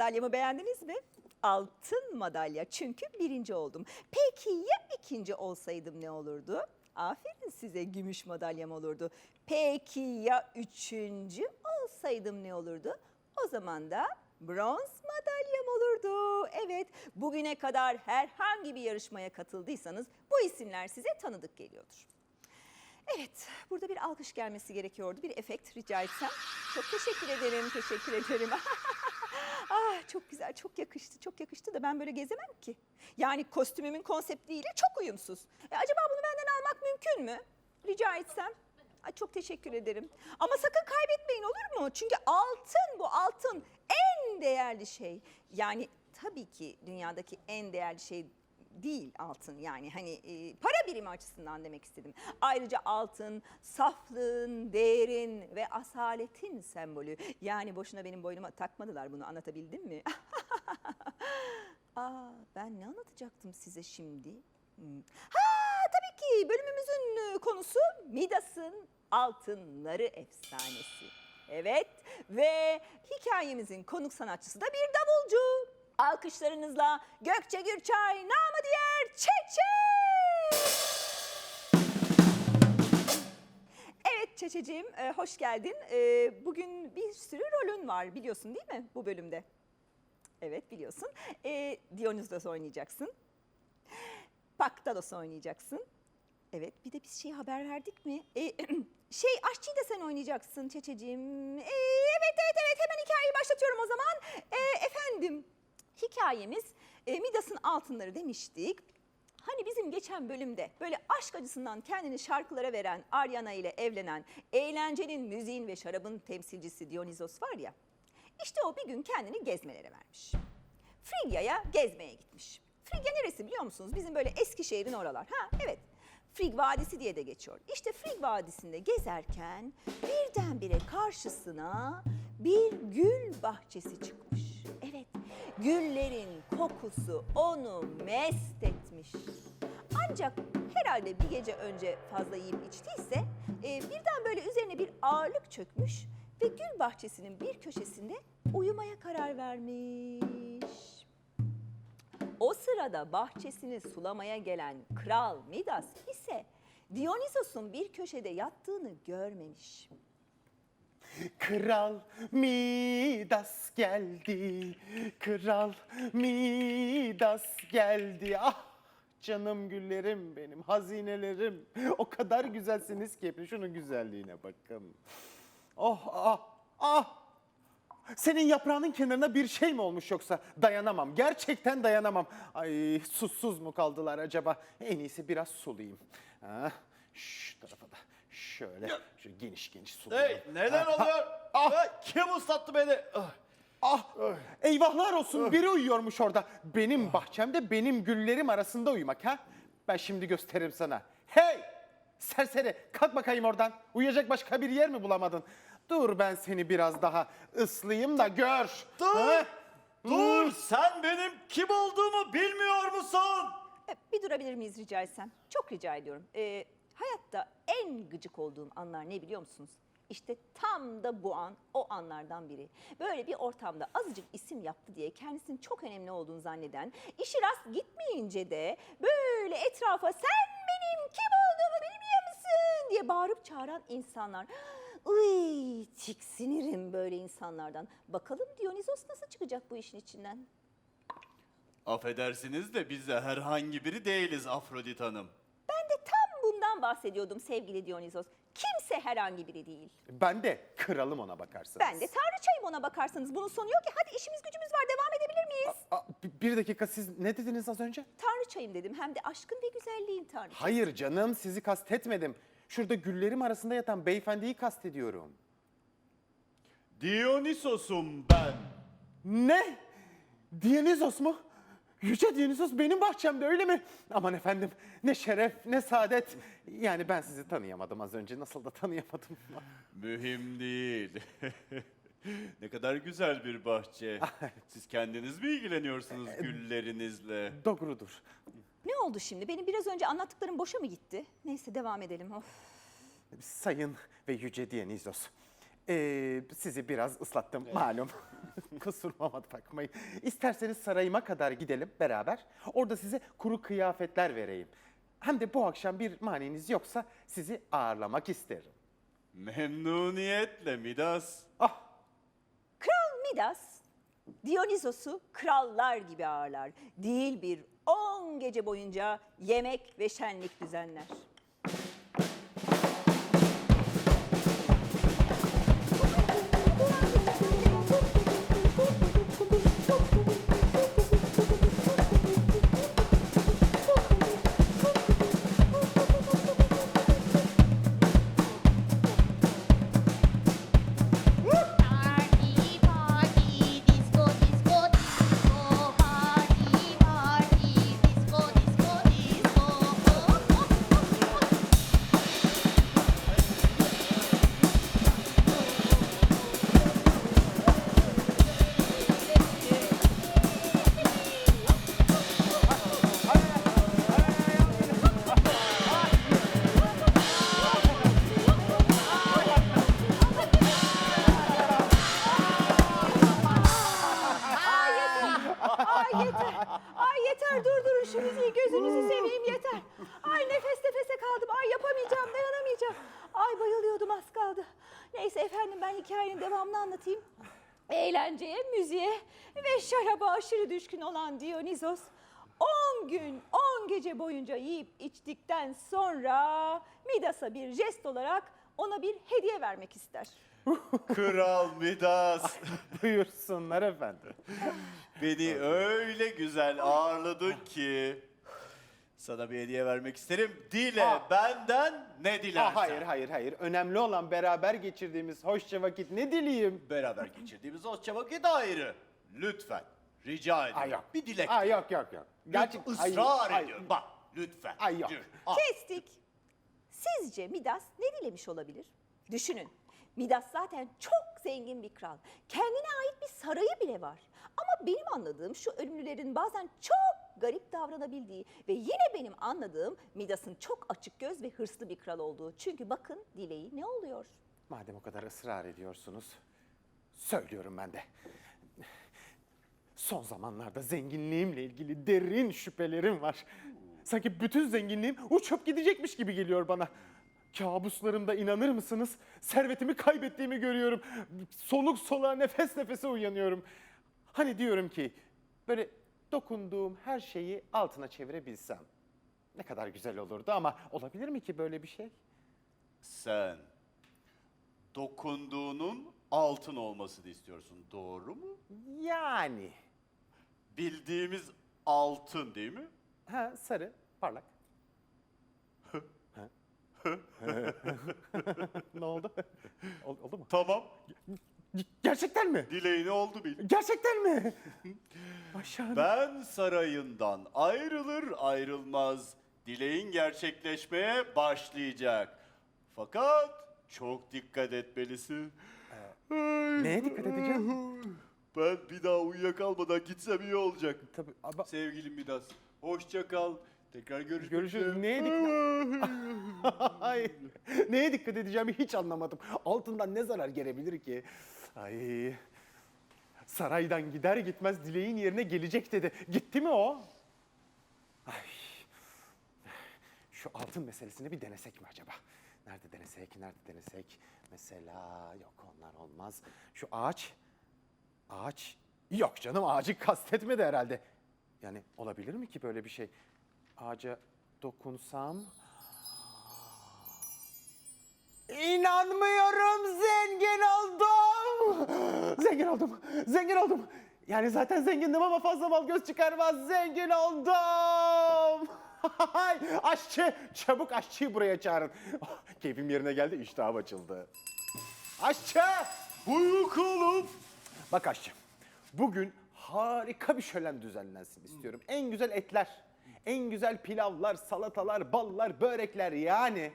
madalyamı beğendiniz mi? Altın madalya çünkü birinci oldum. Peki ya ikinci olsaydım ne olurdu? Aferin size gümüş madalyam olurdu. Peki ya üçüncü olsaydım ne olurdu? O zaman da bronz madalyam olurdu. Evet, bugüne kadar herhangi bir yarışmaya katıldıysanız bu isimler size tanıdık geliyordur. Evet, burada bir alkış gelmesi gerekiyordu. Bir efekt rica etsem. Çok teşekkür ederim, teşekkür ederim. ah, çok güzel, çok yakıştı, çok yakıştı da ben böyle gezemem ki. Yani kostümümün konseptiyle çok uyumsuz. E, acaba bunu benden almak mümkün mü? Rica etsem. Ay, çok teşekkür ederim. Ama sakın kaybetmeyin olur mu? Çünkü altın bu altın en değerli şey. Yani tabii ki dünyadaki en değerli şey değil altın yani hani e, para birimi açısından demek istedim. Ayrıca altın saflığın, değerin ve asaletin sembolü. Yani boşuna benim boynuma takmadılar bunu anlatabildim mi? Aa, ben ne anlatacaktım size şimdi? Hmm. Ha tabii ki bölümümüzün e, konusu Midas'ın altınları efsanesi. Evet ve hikayemizin konuk sanatçısı da bir davulcu. Alkışlarınızla Gökçe Gürçay namı diğer Çeçe. Evet Çeçeciğim e, hoş geldin. E, bugün bir sürü rolün var biliyorsun değil mi bu bölümde? Evet biliyorsun. E, Dionysos oynayacaksın. Paktados oynayacaksın. Evet bir de biz şey haber verdik mi? E, şey aşçıyı da sen oynayacaksın Çeçeciğim. E, evet evet evet hemen hikayeyi başlatıyorum o zaman. E, efendim hikayemiz e, Midas'ın altınları demiştik. Hani bizim geçen bölümde böyle aşk acısından kendini şarkılara veren Aryana ile evlenen eğlencenin, müziğin ve şarabın temsilcisi Dionysos var ya. İşte o bir gün kendini gezmelere vermiş. Frigya'ya gezmeye gitmiş. Frigya neresi biliyor musunuz? Bizim böyle Eskişehir'in oralar. Ha evet. Frig Vadisi diye de geçiyor. İşte Frig Vadisi'nde gezerken birdenbire karşısına bir gül bahçesi çıkmış. Güllerin kokusu onu mest etmiş. Ancak herhalde bir gece önce fazla yiyip içtiyse e, birden böyle üzerine bir ağırlık çökmüş ve gül bahçesinin bir köşesinde uyumaya karar vermiş. O sırada bahçesini sulamaya gelen Kral Midas ise Dionysos'un bir köşede yattığını görmemiş. Kral Midas geldi. Kral Midas geldi. Ah canım güllerim benim, hazinelerim. O kadar güzelsiniz ki hep şunun güzelliğine bakın. Oh ah ah. Senin yaprağının kenarına bir şey mi olmuş yoksa? Dayanamam. Gerçekten dayanamam. Ay susuz mu kaldılar acaba? En iyisi biraz sulayayım. Ha, şu tarafa da şöyle, şöyle geniş geniş sulayayım. Hey neler oluyor? ah. Kim ıslattı beni? Ah, Ah! Eyvahlar olsun biri uyuyormuş orada. Benim bahçemde benim güllerim arasında uyumak ha. Ben şimdi gösteririm sana. Hey! Serseri kalk bakayım oradan. Uyuyacak başka bir yer mi bulamadın? Dur ben seni biraz daha ıslayayım da gör. Dur! Ha? Dur sen benim kim olduğumu bilmiyor musun? E, Bir durabilir miyiz rica etsem? Çok rica ediyorum. E, hayatta en gıcık olduğum anlar ne biliyor musunuz? İşte tam da bu an o anlardan biri. Böyle bir ortamda azıcık isim yaptı diye kendisinin çok önemli olduğunu zanneden, işi rast gitmeyince de böyle etrafa sen benim kim olduğumu bilmiyor musun diye bağırıp çağıran insanlar. Iy, tiksinirim böyle insanlardan. Bakalım Dionysos nasıl çıkacak bu işin içinden? Affedersiniz de biz de herhangi biri değiliz Afrodit Hanım. Bahsediyordum sevgili Dionysos. Kimse herhangi biri değil. Ben de kralım ona bakarsınız. Ben de tanrıçayım ona bakarsanız. Bunun sonu yok ki. Hadi işimiz gücümüz var. Devam edebilir miyiz? Aa, bir- bir dakika siz ne dediniz az önce? Tanrıçayım dedim. Hem de aşkın ve güzelliğin tanrıçası. Hayır canım sizi kastetmedim. Şurada güllerim arasında yatan beyefendiyi kastediyorum. Dionysos'um ben. Ne? Dionysos mu? Yüce Dionysos benim bahçemde öyle mi? Aman efendim ne şeref ne saadet. Yani ben sizi tanıyamadım az önce nasıl da tanıyamadım. Mühim değil. ne kadar güzel bir bahçe. Siz kendiniz mi ilgileniyorsunuz güllerinizle? Doğrudur. Ne oldu şimdi? Benim biraz önce anlattıklarım boşa mı gitti? Neyse devam edelim. Of. Sayın ve Yüce Dionysos. Ee, sizi biraz ıslattım malum. Kusuruma bakmayın. İsterseniz sarayıma kadar gidelim beraber. Orada size kuru kıyafetler vereyim. Hem de bu akşam bir maniniz yoksa sizi ağırlamak isterim. Memnuniyetle Midas. Ah Kral Midas, Dionysos'u krallar gibi ağırlar. Değil bir 10 gece boyunca yemek ve şenlik düzenler. Anlatayım. Eğlenceye, müziğe ve şaraba aşırı düşkün olan Dionysos 10 gün, 10 gece boyunca yiyip içtikten sonra Midas'a bir jest olarak ona bir hediye vermek ister. Kral Midas. buyursunlar efendim. Beni öyle güzel ağırladın ki sana bir hediye vermek isterim. Dile Aa. benden ne dilersen. Ah, hayır hayır hayır. Önemli olan beraber geçirdiğimiz hoşça vakit ne dileyim? Beraber geçirdiğimiz hoşça vakit ayrı. Lütfen. Rica ediyorum. Ay yok. Bir dilek. Ay yok yok yok. Gerçek ısrar ay- ediyorum. Bak lütfen. Ay yok. Al. Kestik. Sizce Midas ne dilemiş olabilir? Düşünün. Midas zaten çok zengin bir kral. Kendine ait bir sarayı bile var. Ama benim anladığım şu ölümlülerin bazen çok garip davranabildiği ve yine benim anladığım Midas'ın çok açık göz ve hırslı bir kral olduğu. Çünkü bakın dileği ne oluyor? Madem o kadar ısrar ediyorsunuz, söylüyorum ben de. Son zamanlarda zenginliğimle ilgili derin şüphelerim var. Sanki bütün zenginliğim uçup gidecekmiş gibi geliyor bana. Kabuslarımda inanır mısınız? Servetimi kaybettiğimi görüyorum. Soluk soluğa nefes nefese uyanıyorum. Hani diyorum ki böyle dokunduğum her şeyi altına çevirebilsem. Ne kadar güzel olurdu ama olabilir mi ki böyle bir şey? Sen dokunduğunun altın olmasını istiyorsun. Doğru mu? Yani. Bildiğimiz altın değil mi? Ha sarı, parlak. Ne oldu? Ol- oldu mu? Tamam. Gerçekten mi? Dileğini oldu bil. Gerçekten mi? Aşağı. Ben sarayından ayrılır ayrılmaz dileğin gerçekleşmeye başlayacak. Fakat çok dikkat etmelisin. Ay, Neye dikkat edeceğim? Ben bir daha uyuyakalmadan gitsem iyi olacak. Tabii. Ama Sevgilim Midas. Hoşça kal. Tekrar Görüşürüz. üzere. Neye dikkat- neye dikkat edeceğimi hiç anlamadım. Altından ne zarar gelebilir ki? Ay. Saraydan gider gitmez dileğin yerine gelecek dedi. Gitti mi o? Ay. Şu altın meselesini bir denesek mi acaba? Nerede denesek, nerede denesek? Mesela yok onlar olmaz. Şu ağaç, ağaç, yok canım ağacı kastetmedi herhalde. Yani olabilir mi ki böyle bir şey? Ağaca dokunsam... İnanmıyorum zengin oldum. Zengin oldum. Zengin oldum. Yani zaten zengindim ama fazla mal göz çıkarmaz. Zengin oldum. aşçı çabuk aşçıyı buraya çağırın. Keyfim yerine geldi iştahım açıldı. Aşçı. Buyur kulum. Bak aşçı bugün harika bir şölen düzenlensin istiyorum. En güzel etler, en güzel pilavlar, salatalar, ballar, börekler yani.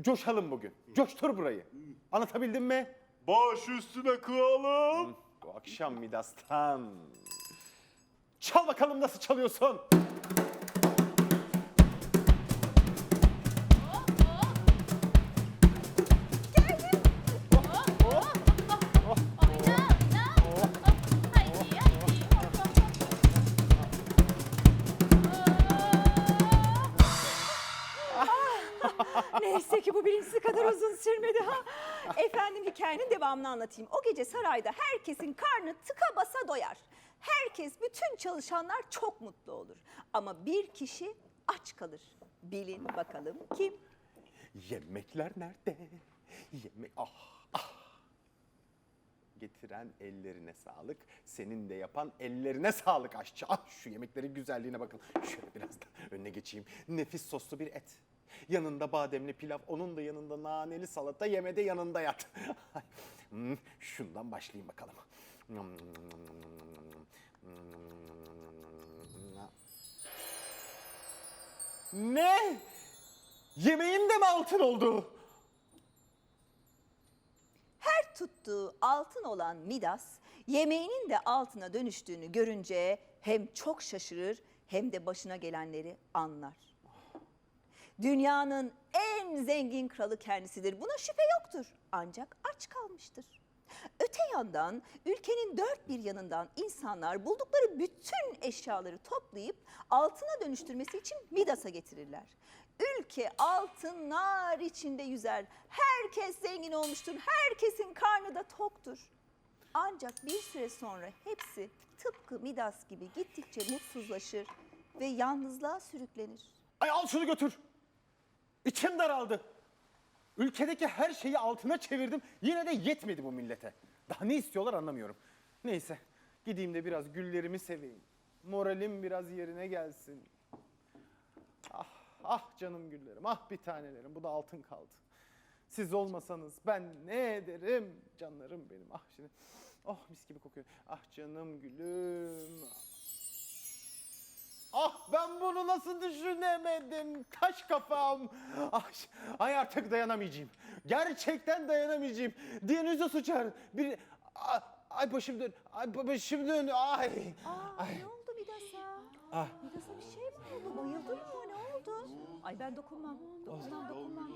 Coşalım bugün. Coştur burayı. Anlatabildim mi? Baş üstüne kralım. Bu akşam Midas'tan. Çal bakalım nasıl çalıyorsun. bu birincisi kadar uzun sürmedi ha. Efendim hikayenin devamını anlatayım. O gece sarayda herkesin karnı tıka basa doyar. Herkes, bütün çalışanlar çok mutlu olur. Ama bir kişi aç kalır. Bilin bakalım kim? Yemekler nerede? Yemek ah. Getiren ellerine sağlık. Senin de yapan ellerine sağlık aşçı. Ah şu yemeklerin güzelliğine bakın. Şöyle biraz da önüne geçeyim. Nefis soslu bir et. Yanında bademli pilav, onun da yanında naneli salata, yemede yanında yat. Hmm, Şundan başlayayım bakalım. Ne? Yemeğin de mi altın oldu? Tuttuğu altın olan Midas, yemeğinin de altına dönüştüğünü görünce hem çok şaşırır hem de başına gelenleri anlar. Dünyanın en zengin kralı kendisidir. Buna şüphe yoktur. Ancak aç kalmıştır. Öte yandan ülkenin dört bir yanından insanlar buldukları bütün eşyaları toplayıp altına dönüştürmesi için Midas'a getirirler. Ülke altınlar içinde yüzer. Herkes zengin olmuştur. Herkesin karnı da toktur. Ancak bir süre sonra hepsi tıpkı Midas gibi gittikçe mutsuzlaşır ve yalnızlığa sürüklenir. Ay al şunu götür. İçim daraldı. Ülkedeki her şeyi altına çevirdim. Yine de yetmedi bu millete. Daha ne istiyorlar anlamıyorum. Neyse gideyim de biraz güllerimi seveyim. Moralim biraz yerine gelsin. Ah ah canım güllerim ah bir tanelerim bu da altın kaldı. Siz olmasanız ben ne ederim canlarım benim ah şimdi. Oh mis gibi kokuyor. Ah canım gülüm. Ah ben bunu nasıl düşünemedim? Taş kafam. Ah, ay artık dayanamayacağım. Gerçekten dayanamayacağım. Dionysos uçar. Bir ay, ay başım dön. Ay ba- başım dön. Ay. Aa, ne oldu Midas'a? Ah. Midas'a bir şey mi oldu? Bayıldı mı? Ay ben dokunmam. Dokunmam, dokunmam.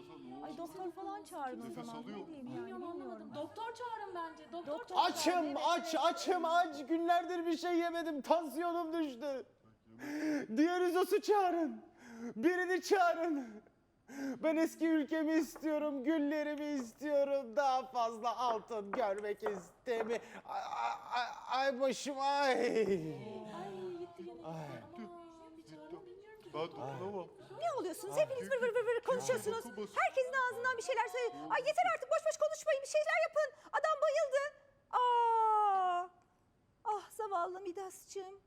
Ay doktor falan çağırın o zaman. Ne diyeyim yani Bilmiyorum anlamadım. Doktor çağırın bence. Doktor, Doktor- çağırın. Açım aç açım aç. Günlerdir bir şey yemedim. Tansiyonum düştü. Dionysos'u çağırın. Birini çağırın. Ben eski ülkemi istiyorum, güllerimi istiyorum. Daha fazla altın görmek istemi. Ay, ay, ay, ay başım ay. Ay gitti gene gitti. Aman bir çağırın bilmiyorum ki. Ben dokunamam. Oluyorsunuz? Hepiniz vır vır vır vır konuşuyorsunuz. Herkesin ağzından bir şeyler söyle. Ay yeter artık boş boş konuşmayın. Bir şeyler yapın. Adam bayıldı. Aa! Ah zavallı Midas'cığım.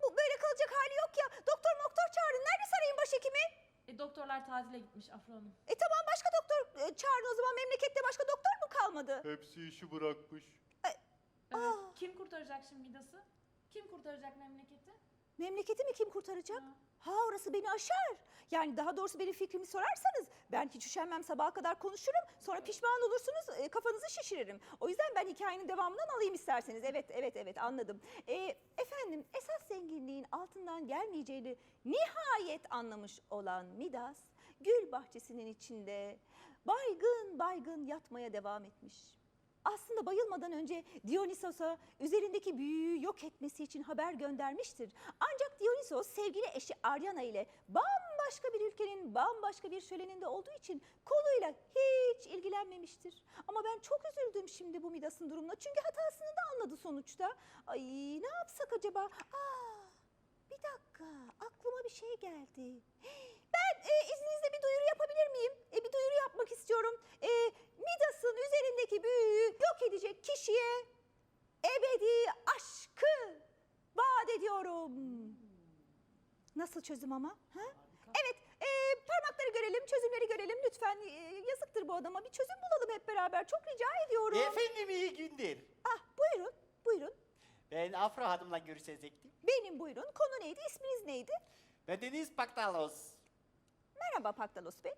Bu böyle kalacak hali yok ya. Doktor moktor çağırın. Nerede sarayın başhekimi? E, doktorlar tatile gitmiş Afra Hanım. E tamam başka doktor e, çağırın o zaman. Memlekette başka doktor mu kalmadı? Hepsi işi bırakmış. Ee, Ah. Kim kurtaracak şimdi Midas'ı? Kim kurtaracak memleketi? Memleketi mi kim kurtaracak? Ha orası beni aşar. Yani daha doğrusu benim fikrimi sorarsanız ben hiç üşenmem sabaha kadar konuşurum. Sonra pişman olursunuz e, kafanızı şişiririm. O yüzden ben hikayenin devamından alayım isterseniz. Evet evet evet anladım. E, efendim esas zenginliğin altından gelmeyeceğini nihayet anlamış olan Midas gül bahçesinin içinde baygın baygın yatmaya devam etmiş. Aslında bayılmadan önce Dionysos'a üzerindeki büyüyü yok etmesi için haber göndermiştir. Ancak Dionysos sevgili eşi Aryana ile bambaşka bir ülkenin bambaşka bir şöleninde olduğu için konuyla hiç ilgilenmemiştir. Ama ben çok üzüldüm şimdi bu Midas'ın durumuna. Çünkü hatasını da anladı sonuçta. Ay ne yapsak acaba? Aa, bir dakika aklıma bir şey geldi. Ben e, izninizle bir duyuru yapabilir miyim? E, bir duyuru yapmak istiyorum. E, Midas'ın üzerindeki büyüyü yok edecek kişiye ebedi aşkı vaat ediyorum. Nasıl çözüm ama? Ha? Evet, e, parmakları görelim, çözümleri görelim. Lütfen e, yazıktır bu adama. Bir çözüm bulalım hep beraber. Çok rica ediyorum. Efendim iyi günler. Ah, buyurun, buyurun. Ben Afra Hanım'la görüşecektim. Benim buyurun. Konu neydi, isminiz neydi? Ben Deniz Paktalos. Merhaba Paktalos Bey.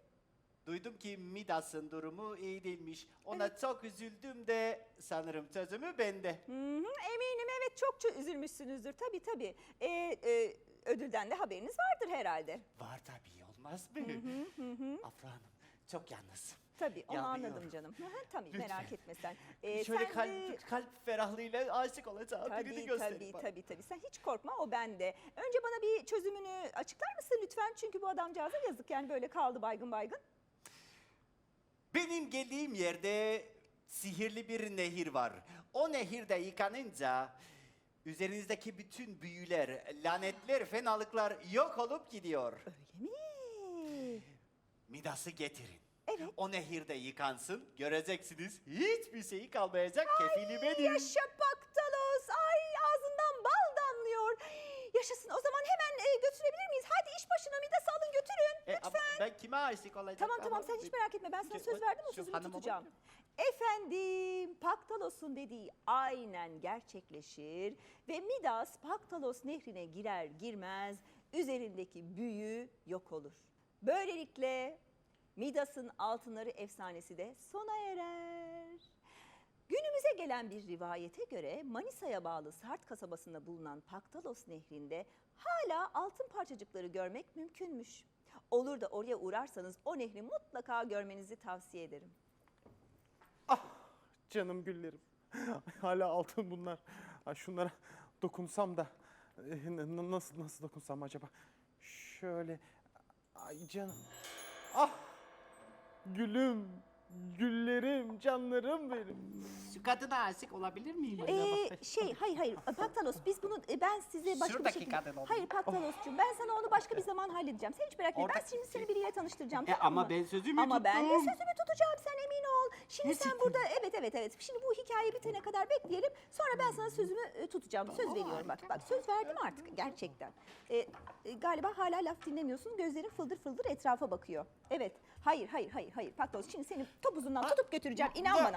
Duydum ki Midas'ın durumu iyi değilmiş. Ona çok üzüldüm de sanırım çözümü bende. Hı hı, eminim evet çok çö- üzülmüşsünüzdür. Tabii tabii. E, e, ödülden de haberiniz vardır herhalde. Var tabii olmaz mı? Afra Hanım çok yalnızım. Tabii onu Yanıyorum. anladım canım. Hı hı, tabii merak etme sen. Ee, Şöyle sen kalp, de- kalp ferahlığıyla aşık olacağım birini Tabii göster tabii bana. tabii tabii. Sen hiç korkma o bende. Önce bana bir çözümünü açıklar mısın lütfen? Çünkü bu adamcağıza yazık yani böyle kaldı baygın baygın. Benim geldiğim yerde sihirli bir nehir var. O nehirde yıkanınca üzerinizdeki bütün büyüler, lanetler, fenalıklar yok olup gidiyor. Öyle mi? Midas'ı getirin. Evet. O nehirde yıkansın. Göreceksiniz hiçbir şeyi kalmayacak. Kefili benim. Yaşa Paktalos. Ay ağzından bal damlıyor. Yaşasın o zaman hemen e, götürebilir miyiz? Hadi iş başına Midas'ı alın götürün. E, ama ben kime aşık olacağım? Tamam tamam sen hiç merak etme ben sana söz verdim o Şu sözümü tutacağım. Efendim Paktalos'un dediği aynen gerçekleşir ve Midas Paktalos nehrine girer girmez üzerindeki büyü yok olur. Böylelikle Midas'ın altınları efsanesi de sona erer. Günümüze gelen bir rivayete göre Manisa'ya bağlı Sart kasabasında bulunan Paktalos nehrinde hala altın parçacıkları görmek mümkünmüş. Olur da oraya uğrarsanız o nehri mutlaka görmenizi tavsiye ederim. Canım güllerim. Hala altın bunlar. Ay şunlara dokunsam da eh, nasıl nasıl dokunsam acaba? Şöyle ay canım. Ah! Gülüm, güllerim, canlarım benim. Şu kadına aşık olabilir miyim Ee, şey hayır hayır Paktalos biz bunu e, ben size başka bir Şuradaki şekilde... kadın. Hayır Paktalos'cum ben sana onu başka bir zaman halledeceğim. Sen hiç merak etme ben şimdi seni biriyle tanıştıracağım E, tamam ama mı? ben sözümü Ama ben de tuttum. sözümü tutacağım sen emin ol. Şimdi sen burada evet evet evet şimdi bu hikaye bitene kadar bekleyelim. Sonra ben sana sözümü e, tutacağım. Söz veriyorum bak bak söz verdim artık gerçekten. E, e, galiba hala laf dinlemiyorsun gözlerin fıldır fıldır etrafa bakıyor. Evet hayır hayır hayır hayır Paktalos şimdi seni topuzundan tutup götüreceğim inan bana.